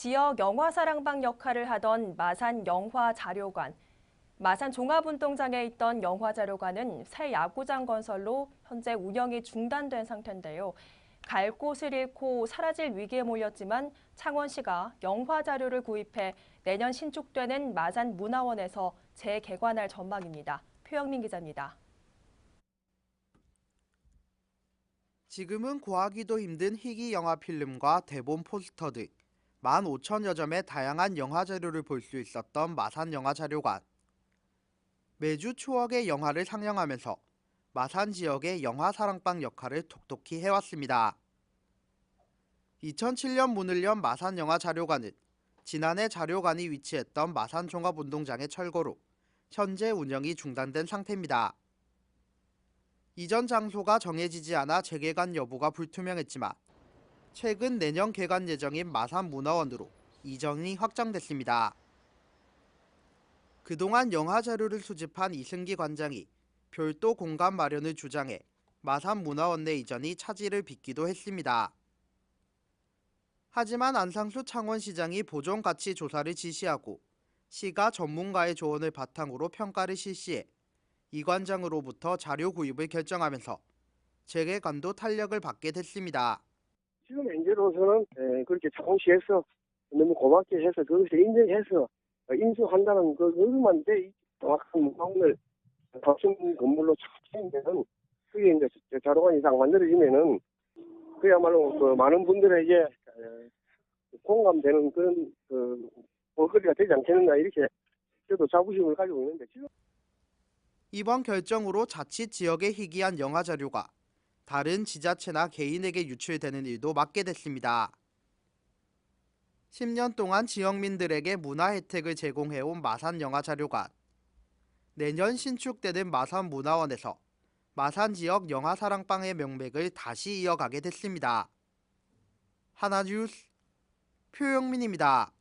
지역 영화사랑방 역할을 하던 마산 영화자료관. 마산 종합운동장에 있던 영화자료관은 새 야구장 건설로 현재 운영이 중단된 상태인데요. 갈 곳을 잃고 사라질 위기에 몰렸지만 창원시가 영화자료를 구입해 내년 신축되는 마산 문화원에서 재개관할 전망입니다. 표영민 기자입니다. 지금은 구하기도 힘든 희귀 영화 필름과 대본 포스터 등 15,000여 점의 다양한 영화 자료를 볼 수 있었던 마산 영화 자료관. 매주 추억의 영화를 상영하면서 마산 지역의 영화 사랑방 역할을 톡톡히 해왔습니다. 2007년 문을 연 마산 영화 자료관은 지난해 자료관이 위치했던 마산 종합운동장의 철거로 현재 운영이 중단된 상태입니다. 이전 장소가 정해지지 않아 재개관 여부가 불투명했지만 최근 내년 개관 예정인 마산 문화원으로 이전이 확정됐습니다. 그동안 영화 자료를 수집한 이승기 관장이 별도 공간 마련을 주장해 마산 문화원 내 이전이 차질을 빚기도 했습니다. 하지만 안상수 창원시장이 보존 가치 조사를 지시하고 시가 전문가의 조언을 바탕으로 평가를 실시해 이 관장으로부터 자료 구입을 결정하면서 재개관도 탄력을 받게 됐습니다. 현재로서는 에, 그렇게 창원시에서 너무 고맙게 해서 그것을 인정해서 어, 인수한다는 그 의무만 돼 정확한 문화원을 답신 건물로 찾으면은 그게 이제 자료관 이상 만들어지면은 그야말로 그 많은 분들에게 에, 공감되는 그런 그 볼거리가 되지 않겠는가 이렇게 저도 자부심을 가지고 있는데 지금 이번 결정으로 자칫 지역의 희귀한 영화 자료가 다른 지자체나 개인에게 유출되는 일도 막게 됐습니다. 10년 동안 지역민들에게 문화 혜택을 제공해온 마산 영화 자료관. 내년 신축되는 마산 문화원에서 마산 지역 영화 사랑방의 명맥을 다시 이어가게 됐습니다. 하나뉴스 표영민입니다.